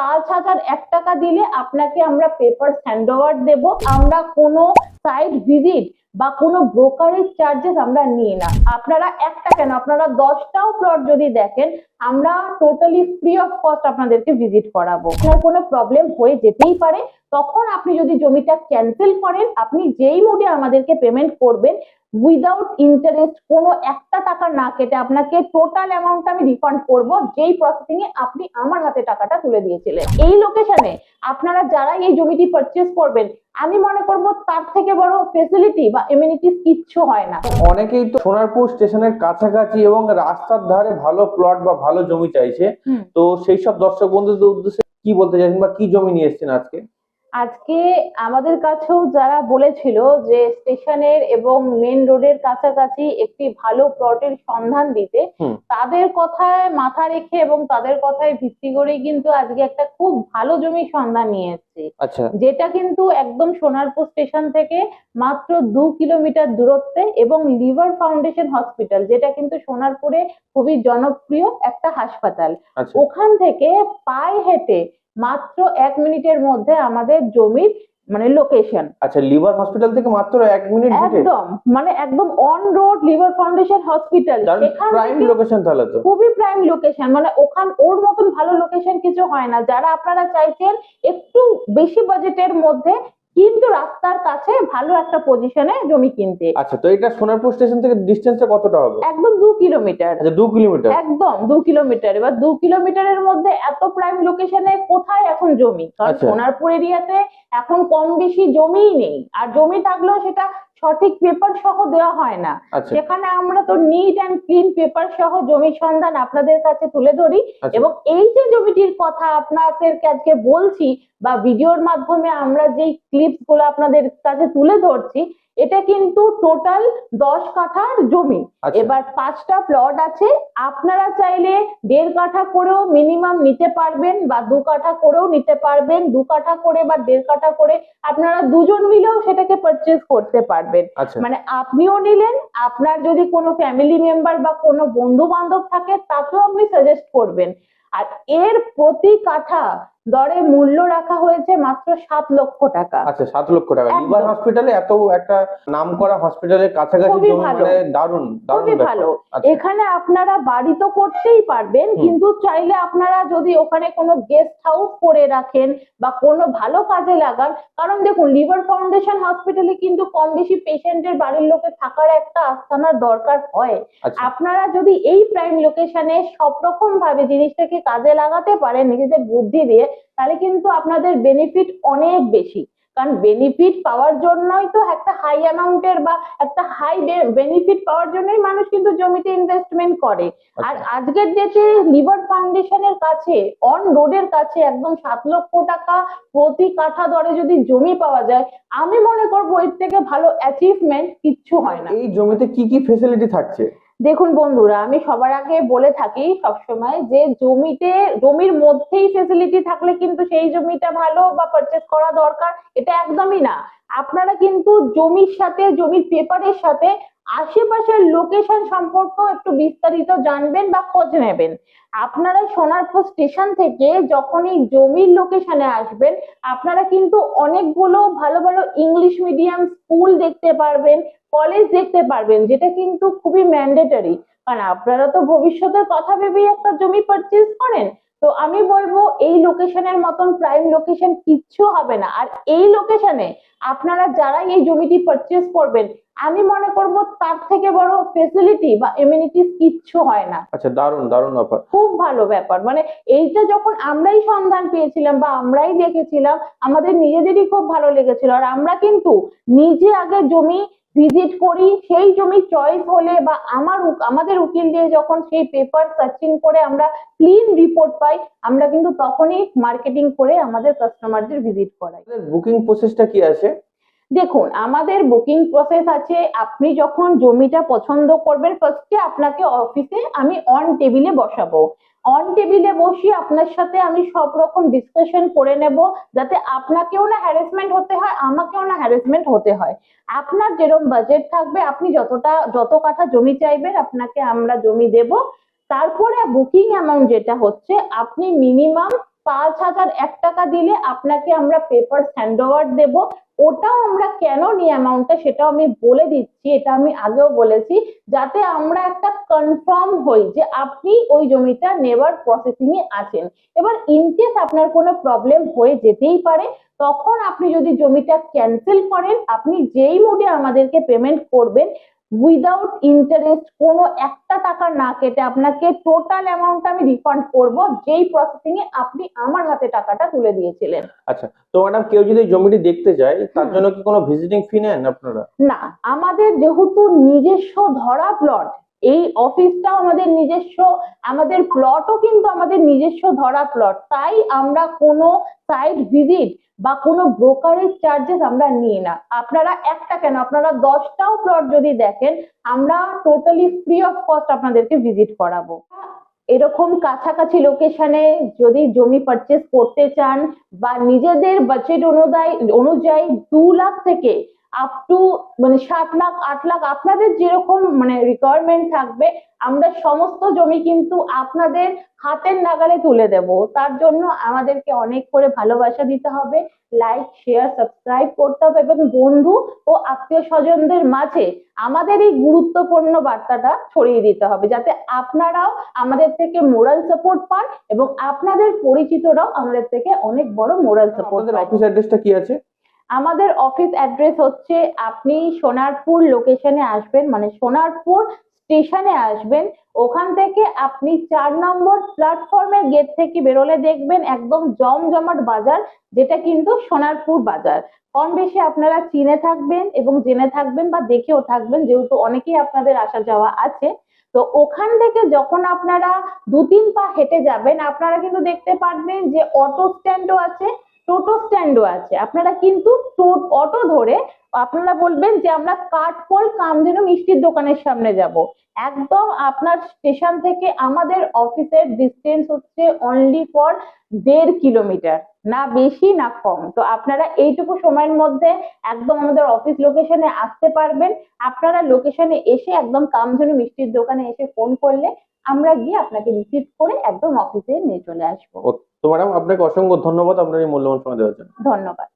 পাঁচ হাজার, এক টাকা দিলে আপনাকে আমরা পেপার হ্যান্ড ওভার দেবো। আমরা কোনো সাইট ভিজিট বা কোনো ব্রোকারেজ চার্জেস আমরা নিই না। আপনারা একটা কেন? আপনারা দশটাও প্লট যদি দেখেন, আমরা টোটালি ফ্রি অফ কস্ট আপনাদেরকে ভিজিট করাবো। আপনার কোনো প্রবলেম হয়ে যেতেই পারে। তখন আপনি যদি জমিটা ক্যান্সেল করেন, আপনি যেই মোডে আমাদেরকে পেমেন্ট করবেন উইদাউট ইন্টারেস্ট কোনো একটা টাকা না কেটে আপনাকে টোটাল অ্যামাউন্ট আমি রিফান্ড করব, যেই প্রসেসিং এ আপনি আমার হাতে টাকাটা তুলে দিয়েছিলেন। এই লোকেশনে আপনারা যারা এই জমিটি পারচেস করবেন আমি মনে করব তার থেকে বড় ফেসিলিটি বা ইমিউনিটিস কিচ্ছু হয় না। অনেকেই তো সোনারপুর স্টেশনের কাছাকাছি এবং রাস্তার ধারে ভালো প্লট বা ভালো জমি চাইছে। তো সেই সব দর্শক বন্ধুদের উদ্দেশ্যে কি বলতে চাইছেন বা কি জমি নিয়ে এসেছেন আজকে? আজকে আমাদের কাছেও যারা বলেছিল যে স্টেশনের এবং মেন রোডের কাছাকাছি একটি ভালো প্লটের সন্ধান দিতে তাদের কথায় মাথা রেখে এবং তাদের কথায় ভিত্তি করেই কিন্তু আজকে একটা খুব ভালো জমির সন্ধান নিয়ে এসেছি আচ্ছা। যেটা কিন্তু একদম সোনারপুর স্টেশন থেকে মাত্র দু কিলোমিটার দূরত্বে এবং লিভার ফাউন্ডেশন হসপিটাল যেটা কিন্তু সোনারপুরে খুবই জনপ্রিয় একটা হাসপাতাল। আচ্ছা। ওখান থেকে পায়ে হেঁটে মাত্র এক মিনিটের মধ্যে আমাদের জমির মানে লোকেশন আচ্ছা লিভার হসপিটাল থেকে মাত্র এক মিনিট একদম মানে একদম on road liver foundation hospital prime location তাহলে তো। খুবই প্রাইম লোকেশন মানে ওখান ওর মতন ভালো লোকেশন কিছু হয় না। যারা আপনারা চাইছেন একটু বেশি বাজেটের মধ্যে কিন্তু রাস্তার কাছে ভালো একটা পজিশনে জমি কিনতে। আচ্ছা তো এটা সোনারপুর স্টেশন থেকে ডিস্টেন্সটা কতটা হবে? একদম দু কিলোমিটার আচ্ছা দু কিলোমিটার একদম দু কিলোমিটার এবার দু কিলোমিটারের মধ্যে এত প্রাইম লোকেশনে কোথায় এখন জমি? কারণ আচ্ছা। সোনারপুর এরিয়াতে এখন কম বেশি জমিই নেই। আর জমি থাকলেও সেটা সঠিক পেপার সহ দেওয়া হয় না। আচ্ছা। সেখানে আমরা তো নিট অ্যান্ড ক্লিন পেপার সহ জমির সন্ধান আপনাদের কাছে তুলে ধরি। আচ্ছা। এবং এই যে জমিটির কথা আপনাদের আজকে বলছি বা ভিডিওর মাধ্যমে আমরা যেই ক্লিপসগুলো আপনাদের কাছে তুলে ধরছি এটা কিন্তু টোটাল দশ কাঠার জমি। আচ্ছা। এবার পাঁচটা প্লট আছে আপনারা চাইলে দেড় কাঠা করেও মিনিমাম নিতে পারবেন বা দু কাঠা করেও নিতে পারবেন দু কাঠা করে বা দেড় কাঠা করে আপনারা দুজন মিলেও সেটাকে পারচেস করতে পারবেন। আচ্ছা। মানে আপনিও নিলেন আপনার যদি কোনো ফ্যামিলি মেম্বার বা কোনো বন্ধু বান্ধব থাকে তাকেও আপনি সাজেস্ট করবেন। আর এর প্রতি কাঠা দরে মূল্য রাখা হয়েছে মাত্র সাত লক্ষ টাকা। আচ্ছা সাত লক্ষ টাকা। লিভার হসপিটালে এত একটা নাম করা হসপিটালের কাছাকাছি। মানে দারুণ দারুণ খুবই ভালো। আচ্ছা। এখানে আপনারা বাড়ি তো করতেই পারবেন কিন্তু চাইলে আপনারা যদি ওখানে কোনো গেস্ট হাউস করে রাখেন বা কোনো ভালো কাজে লাগান কারণ দেখুন লিভার ফাউন্ডেশন হসপিটালে কিন্তু কম বেশি পেশেন্টের বাড়ির লোকে থাকার একটা আস্থানার দরকার হয়। আচ্ছা। আপনারা যদি এই প্রাইম লোকেশনে সব রকম ভাবে জিনিসটাকে কাজে লাগাতে পারেন নিজেদের বুদ্ধি দিয়ে তাহলে কিন্তু আপনাদের বেনিফিট অনেক বেশি। কারণ বেনিফিট পাওয়ার জন্যই তো একটা হাই অ্যামাউন্টের বা একটা হাই বেনিফিট পাওয়ার জন্যই মানুষ কিন্তু জমিতে ইনভেস্টমেন্ট করে। আর আচ্ছা। আজকের ডেটে লিভার ফাউন্ডেশনের কাছে অন রোডের কাছে একদম সাত লক্ষ টাকা প্রতি কাঠা দরে যদি জমি পাওয়া যায় আমি মনে করব এর থেকে ভালো অ্যাচিভমেন্ট কিচ্ছু হয় না। এই জমিতে কি কি ফেসিলিটি থাকছে? দেখুন বন্ধুরা, আমি সবার আগে বলে থাকি সবসময় যে জমিতে, জমির মধ্যেই ফেসিলিটি থাকলে কিন্তু সেই জমিটা ভালো বা পারচেস করা দরকার, এটা একদমই না। আপনারা কিন্তু জমির সাথে, জমির পেপারের সাথে আশেপাশের লোকেশন সম্পর্কেও একটু বিস্তারিত জানবেন বা খোঁজ নেবেন। আপনারা সোনারপুর স্টেশন থেকে যখন এই জমির লোকেশনে আসবেন, আপনারা কিন্তু অনেকগুলো ভালো ভালো ইংলিশ মিডিয়াম স্কুল দেখতে পারবেন কলেজ দেখতে পারবেন, যেটা কিন্তু খুবই ম্যান্ডেটরি কারণ আপনারা তো ভবিষ্যতের কথা ভেবেই একটা জমি পারচেজ করেন তো আমি বলব এই লোকেশনের মতন প্রাইম লোকেশন কিচ্ছু হবে না। আর এই লোকেশনে আপনারা যারা এই জমিটি পারচেস করবেন আমি মনে করব তার থেকে বড় ফেসিলিটি বা এমিনিটিস কিচ্ছু হয় না। আচ্ছা দারুণ দারুণ ব্যাপার। খুব ভালো ব্যাপার। মানে এইটা যখন আমরাই সন্ধান পেয়েছিলাম বা আমরাই দেখেছিলাম আমাদের নিজেদেরই খুব ভালো লেগেছিল। আর আমরা কিন্তু নিজে আগে জমি ভিজিট করি সেই জমি চয়েস হলে বা আমার আমাদের উকিল দিয়ে যখন সেই পেপার সার্চিং করে আমরা ক্লিন রিপোর্ট পাই আমরা কিন্তু তখনই মার্কেটিং করে আমাদের কাস্টমারদের ভিজিট করাই। বুকিং প্রসেসটা কি আছে? দেখুন আমাদের বুকিং প্রসেস আছে আপনি যখন জমিটা পছন্দ করবেন ফার্স্টে আপনাকে অফিসে আমি অন টেবিলে বসাবো। অন টেবিলে বসিয়ে আপনার সাথে আমি সব রকম ডিসকাশন করে নেব, যাতে আপনাকেও না হ্যারাসমেন্ট হতে হয়, আমাকেও না হ্যারাসমেন্ট হতে হয়। আপনার যেরকম বাজেট থাকবে, আপনি যতটা, যত কাঠা জমি চাইবেন, আপনাকে আমরা জমি দেব। তারপরে বুকিং অ্যামাউন্ট যেটা হচ্ছে, আপনি মিনিমাম পাঁচ হাজার এক টাকা দিলে আপনাকে আমরা পেপার হ্যান্ড ওভার দেবো। ওটাও আমরা কেন নিই অ্যামাউন্টটা সেটাও আমি বলে দিচ্ছি, এটা আমি আগেও বলেছি, যাতে আমরা একটা কনফার্ম হই যে আপনি ওই জমিটা নেবার প্রসেসিং এ আছেন। এবার ইনকেস আপনার কোনো প্রবলেম হয়ে যেতেই পারে, তখন আপনি যদি জমিটা ক্যান্সেল করেন, আপনি যেই মোডে আমাদেরকে পেমেন্ট করবেন উইদাউট ইন্টারেস্ট কোনো একটা টাকা না কেটে আপনাকে টোটাল অ্যামাউন্ট আমি রিফান্ড করব যেই প্রসেসিং এ আপনি আমার হাতে টাকাটা তুলে দিয়েছিলেন। আচ্ছা তো ম্যাডাম কেউ যদি জমিটি দেখতে যায় তার জন্য কি কোনো ভিজিটিং ফি নেন আপনারা? না আমাদের যেহেতু নিজস্ব ধরা প্লট এই অফিসটাও আমাদের নিজস্ব, আমাদের প্লটও কিন্তু আমাদের নিজস্ব ধরা প্লট তাই আমরা কোনো সাইট ভিজিট বা কোনো ব্রোকারেজ চার্জেস আমরা নিই না। আপনারা একটা কেন? আপনারা দশটাও প্লট যদি দেখেন, আমরা টোটালি ফ্রি অফ কস্ট আপনাদেরকে ভিজিট করাবো। এরকম কাছাকাছি লোকেশনে যদি জমি পারচেস করতে চান বা নিজেদের বাজেট অনুযায়ী অনুযায়ী দু লাখ থেকে আপ টু মানে সাত লাখ আট লাখ আপনাদের যেরকম মানে রিকোয়ারমেন্ট থাকবে আমরা সমস্ত জমি কিন্তু আপনাদের হাতের নাগালে তুলে দেব। তার জন্য আমাদেরকে অনেক করে ভালোবাসা দিতে হবে। লাইক শেয়ার সাবস্ক্রাইব করতে হবে এবং বন্ধু ও আত্মীয় স্বজনদের মাঝে আমাদের এই গুরুত্বপূর্ণ বার্তাটা ছড়িয়ে দিতে হবে যাতে আপনারাও আমাদের থেকে মোরাল সাপোর্ট পান এবং আপনাদের পরিচিতরাও আমাদের থেকে অনেক বড় মোরাল সাপোর্ট অফিস অ্যাড্রেসটা কি আছে? আমাদের অফিস অ্যাড্রেস হচ্ছে আপনি সোনারপুর লোকেশনে আসবেন মানে সোনারপুর স্টেশনে আসবেন। ওখান থেকে আপনি চার নম্বর প্ল্যাটফর্মের গেট থেকে বেরোলে দেখবেন একদম জমজমাট বাজার, যেটা কিন্তু সোনারপুর বাজার। কম বেশি আপনারা চিনে থাকবেন এবং জেনে থাকবেন বা দেখেও থাকবেন, যেহেতু অনেকেই আপনাদের আসা যাওয়া আছে। তো ওখান থেকে যখন আপনারা দু তিন পা হেঁটে যাবেন, আপনারা কিন্তু দেখতে পারবেন যে অটো স্ট্যান্ডও আছে টোটো স্ট্যান্ডও আছে। আপনারা কিন্তু অটো ধরে আপনারা বলবেন যে আমরা কাঠপোল কামধেনু মিষ্টির দোকানের সামনে যাব। একদম আপনার স্টেশন থেকে আমাদের অফিসের ডিস্টেন্স হচ্ছে অনলি ফর দেড় কিলোমিটার, না বেশি না কম। তো আপনারা এইটুকু সময়ের মধ্যে একদম আমাদের অফিস লোকেশনে আসতে পারবেন। আপনারা লোকেশনে এসে একদম কামধেনু মিষ্টির দোকানে এসে ফোন করলে আমরা গিয়ে আপনাকে রিসিভ করে একদম অফিসে নিয়ে চলে আসব। তো ম্যাডাম আপনাকে অসংখ্য ধন্যবাদ আপনার এই মূল্যবান সময় দেওয়ার জন্য। ধন্যবাদ।